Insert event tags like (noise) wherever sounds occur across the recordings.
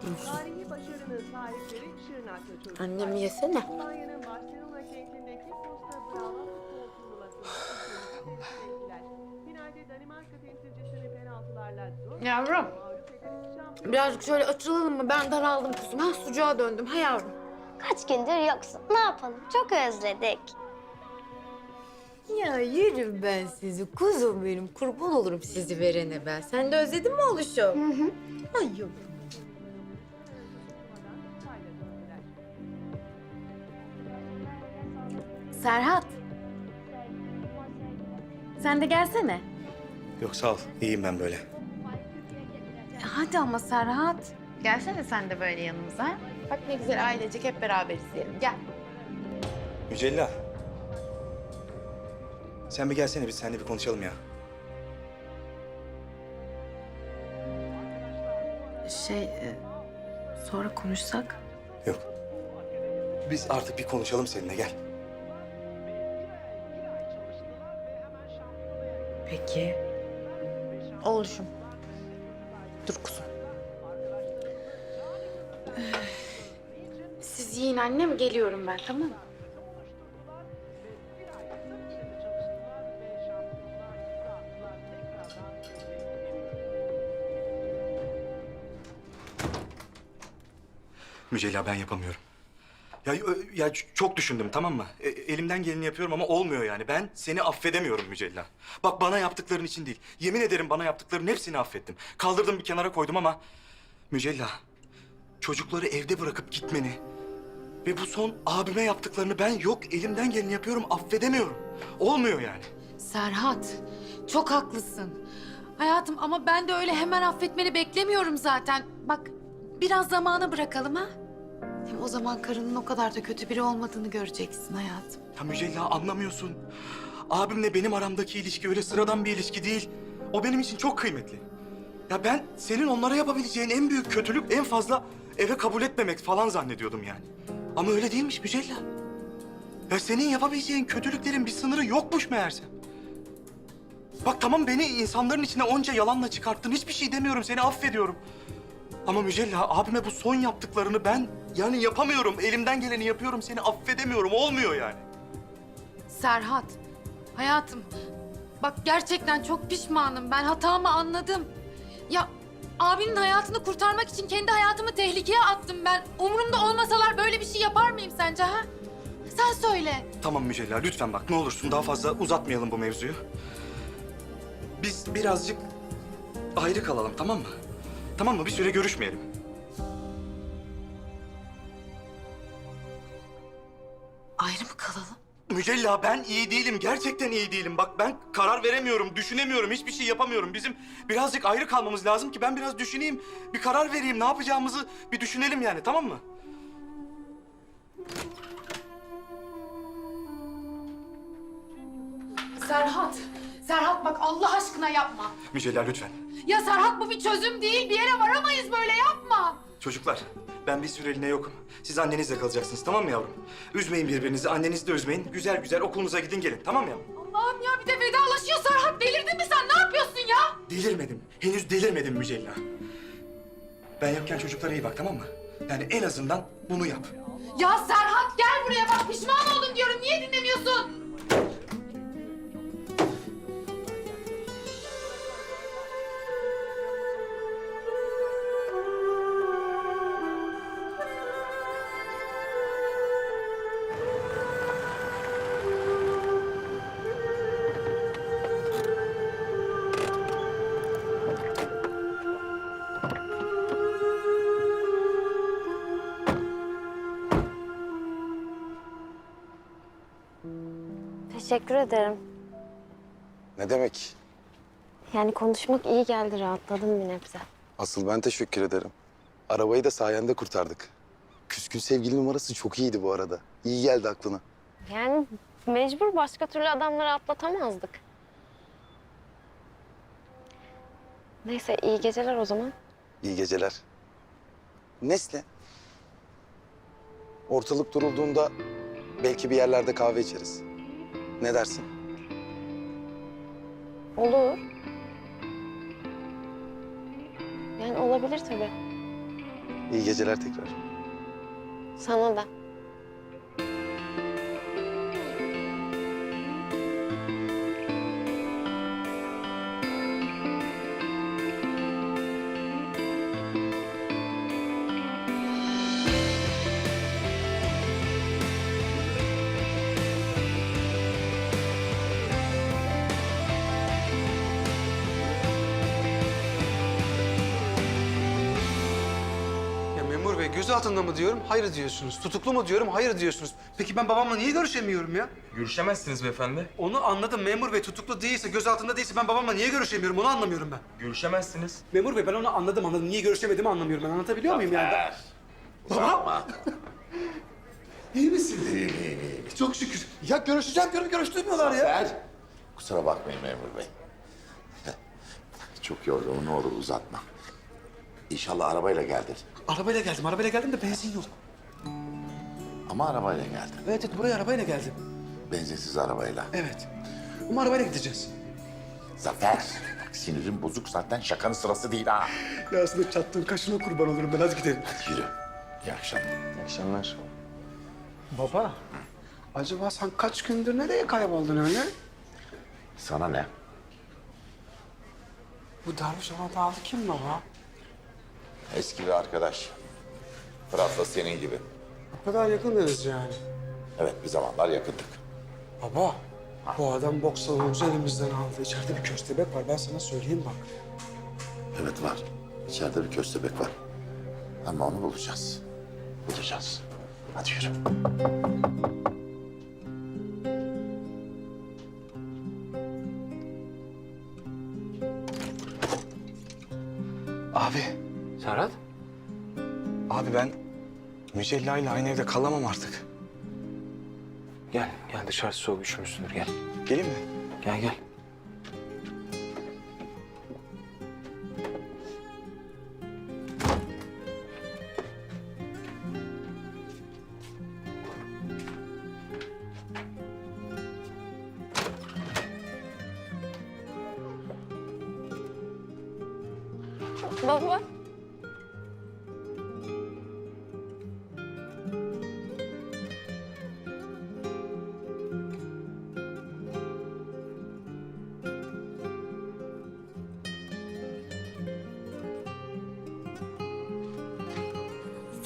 Tarihi başarının sahipleri Şırnaklı çocuklar. Annem yesene. İspanya'nın Barcelona kentindeki Costa Brava futbol ettiler. Finalde Danimarka temsilcisini penaltılarla zor Yavrum. Birazcık şöyle açılalım mı? Ben daraldım kuzum. Ha sucuğa döndüm. Ha yavrum. Kaç gündür yoksun. Ne yapalım? Çok özledik. Ya yerim ben sizi. Kuzum benim. Kurban olurum sizi verene ben. Sen de özledin mi oluşum? Hı hı. Ay yavrum. Serhat. Sen de gelsene. Yok sağ ol. İyiyim ben böyle. Hadi ama Serhat. Gelsene sen de böyle yanımıza. Bak ne güzel ailecek hep beraber izleyelim. Gel. Mücella. Sen bir gelsene biz seninle bir konuşalım ya. Şey, e, sonra konuşsak. Yok. Biz artık bir konuşalım seninle gel. Peki. Oluşum. Dur kuzum. Siz yiyin annem geliyorum ben tamam mı? Mücella ben yapamıyorum. Ya, ya ç- çok düşündüm tamam mı? E, elimden geleni yapıyorum ama olmuyor yani. Ben seni affedemiyorum Mücella. Bak bana yaptıkların için değil. Yemin ederim bana yaptıkların hepsini affettim. Kaldırdım bir kenara koydum ama... Mücella, çocukları evde bırakıp gitmeni... Ve bu son abime yaptıklarını ben yok elimden geleni yapıyorum affedemiyorum. Olmuyor yani. Serhat, çok haklısın. Hayatım ama ben de öyle hemen affetmeni beklemiyorum zaten. Bak biraz zamana bırakalım ha. Hem o zaman karının o kadar da kötü biri olmadığını göreceksin hayatım. Ya Mücella anlamıyorsun. Abimle benim aramdaki ilişki öyle sıradan bir ilişki değil. O benim için çok kıymetli. Ya ben senin onlara yapabileceğin en büyük kötülük en fazla eve kabul etmemek falan zannediyordum yani. Ama öyle değilmiş Mücella. Ya senin yapabileceğin kötülüklerin bir sınırı yokmuş meğerse. Bak tamam beni insanların içine onca yalanla çıkarttın. Hiçbir şey demiyorum. Seni affediyorum. Ama Mücella abime bu son yaptıklarını ben yani yapamıyorum. Elimden geleni yapıyorum. Seni affedemiyorum. Olmuyor yani. Serhat, hayatım bak gerçekten çok pişmanım. Ben hatamı anladım. Ya abinin hayatını kurtarmak için kendi hayatımı tehlikeye attım ben. Umurumda olmasalar böyle bir şey yapar mıyım sence ha? Sen söyle. Tamam Mücella lütfen bak ne olursun daha fazla uzatmayalım bu mevzuyu. Biz birazcık ayrı kalalım tamam mı? Tamam mı? Bir süre görüşmeyelim. Mücella ben iyi değilim. Gerçekten iyi değilim. Bak ben karar veremiyorum, düşünemiyorum, hiçbir şey yapamıyorum. Bizim birazcık ayrı kalmamız lazım ki ben biraz düşüneyim. Bir karar vereyim. Ne yapacağımızı bir düşünelim yani tamam mı? Serhat, Serhat bak Allah aşkına yapma. Mücella lütfen. Ya Serhat bu bir çözüm değil. Bir yere varamayız böyle yapma. Çocuklar ben bir süreliğine yokum. Siz annenizle kalacaksınız tamam mı yavrum? Üzmeyin birbirinizi, annenizi de üzmeyin. Güzel güzel okulunuza gidin gelin tamam mı yavrum? Allah'ım ya bir de vedalaşıyor Serhat. Delirdin mi sen? Ne yapıyorsun ya? Delirmedim. Henüz delirmedim Mücella. Ben yokken çocuklara iyi bak tamam mı? Yani en azından bunu yap. Ya Serhat gel buraya bak pişman Teşekkür ederim. Ne demek? Yani konuşmak iyi geldi, rahatladım bir nebze. Asıl ben teşekkür ederim. Arabayı da sayende kurtardık. Küskün sevgili numarası çok iyiydi bu arada. İyi geldi aklına. Yani mecbur başka türlü adamları atlatamazdık. Neyse iyi geceler o zaman. İyi geceler. Nesli. Ortalık durulduğunda belki bir yerlerde kahve içeriz. Ne dersin? Olur. Yani olabilir tabii. İyi geceler tekrar. Sana da. Gözaltında mı diyorum, hayır diyorsunuz. Tutuklu mu diyorum, hayır diyorsunuz. Peki ben babamla niye görüşemiyorum ya? Görüşemezsiniz beyefendi. Onu anladım memur bey tutuklu değilse, gözaltında değilse ben babamla niye görüşemiyorum onu anlamıyorum ben. Görüşemezsiniz. Memur bey ben onu anladım anladım. Niye görüşemediğimi anlamıyorum ben. Anlatabiliyor muyum yani? Ben- Baba! (laughs) İyi misin? İyiyim, iyiyim, iyiyim. Çok şükür. Ya görüşeceğim diyorum görüştürmüyorlar ya. Ver. Kusura bakmayın memur bey. (laughs) Çok yorgunum, ne olur uzatma. İnşallah arabayla geldin. Arabayla geldim, arabayla geldim de benzin yok. Ama arabayla geldin. Evet, evet buraya arabayla geldim. Benzinsiz arabayla. Evet. Ama arabayla gideceğiz. Zafer. Bak sinirim bozuk zaten şakanın sırası değil ha. Ya aslında çattığın kaşına kurban olurum ben. Hadi gidelim. Hadi yürü. İyi akşamlar. İyi akşamlar. Baba, acaba sen kaç gündür nereye kayboldun öyle? Sana ne? Bu Derviş Anadolu'da kim baba? Eski bir arkadaş. Fırat'la senin gibi. O kadar yakındınız yani. Evet bir zamanlar yakındık. Baba, bu adam boks salonumuzu elimizden aldı. İçeride bir köstebek var. Ben sana söyleyeyim bak. Evet var. İçeride bir köstebek var. Ama onu bulacağız. Bulacağız. Hadi yürü. Mücella ile aynı evde kalamam artık. Gel, gel dışarısı soğuk üşümüşsündür gel. Gelin mi? Gel gel. Baba.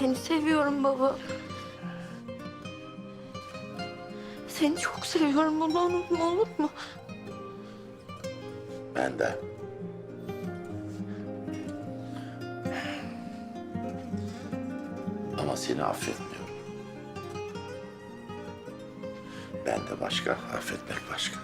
Seni seviyorum baba. Seni çok seviyorum. Bunu unutma olur mu? Ben de. Ama seni affetmiyorum. Ben de başka, affetmek başka.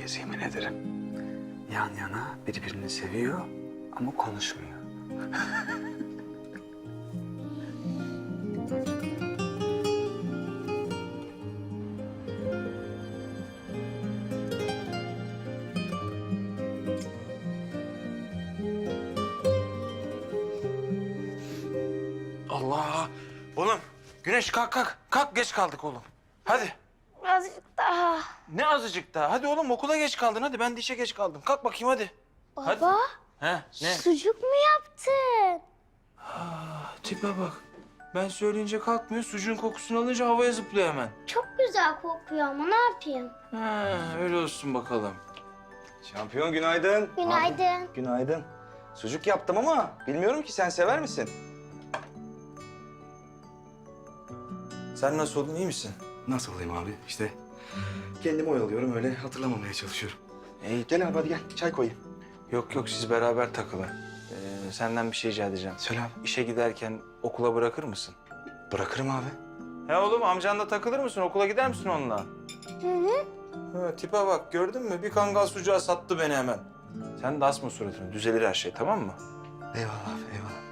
Gibiyiz yemin ederim. Yan yana birbirini seviyor ama konuşmuyor. Allah! Oğlum Güneş kalk kalk. Kalk geç kaldık oğlum. Hadi. Azıcık daha. Ne azıcık daha. Hadi oğlum okula geç kaldın. Hadi ben de işe geç kaldım. Kalk bakayım hadi. Hadi. Baba, He ne? sucuk mu yaptın? Tipe bak. Ben söyleyince kalkmıyor. Sucuğun kokusunu alınca havaya zıplıyor hemen. Çok güzel kokuyor ama ne yapayım? Ha, öyle olsun bakalım. Şampiyon günaydın. Günaydın. Günaydın. Sucuk yaptım ama bilmiyorum ki sen sever misin? Sen nasıl oldun iyi misin? Nasıl olayım abi? İşte kendimi oyalıyorum öyle hatırlamamaya çalışıyorum. Ee, gel abi hadi gel çay koyayım. Yok yok siz beraber takılın. Ee, senden bir şey rica edeceğim. Söyle abi. İşe giderken okula bırakır mısın? Bırakırım abi. He oğlum amcanla takılır mısın? Okula gider misin onunla? Hı hı. Ha, tipe bak gördün mü? Bir kangal sucuğa sattı beni hemen. Sen de asma suratını. Düzelir her şey tamam mı? Eyvallah abi eyvallah.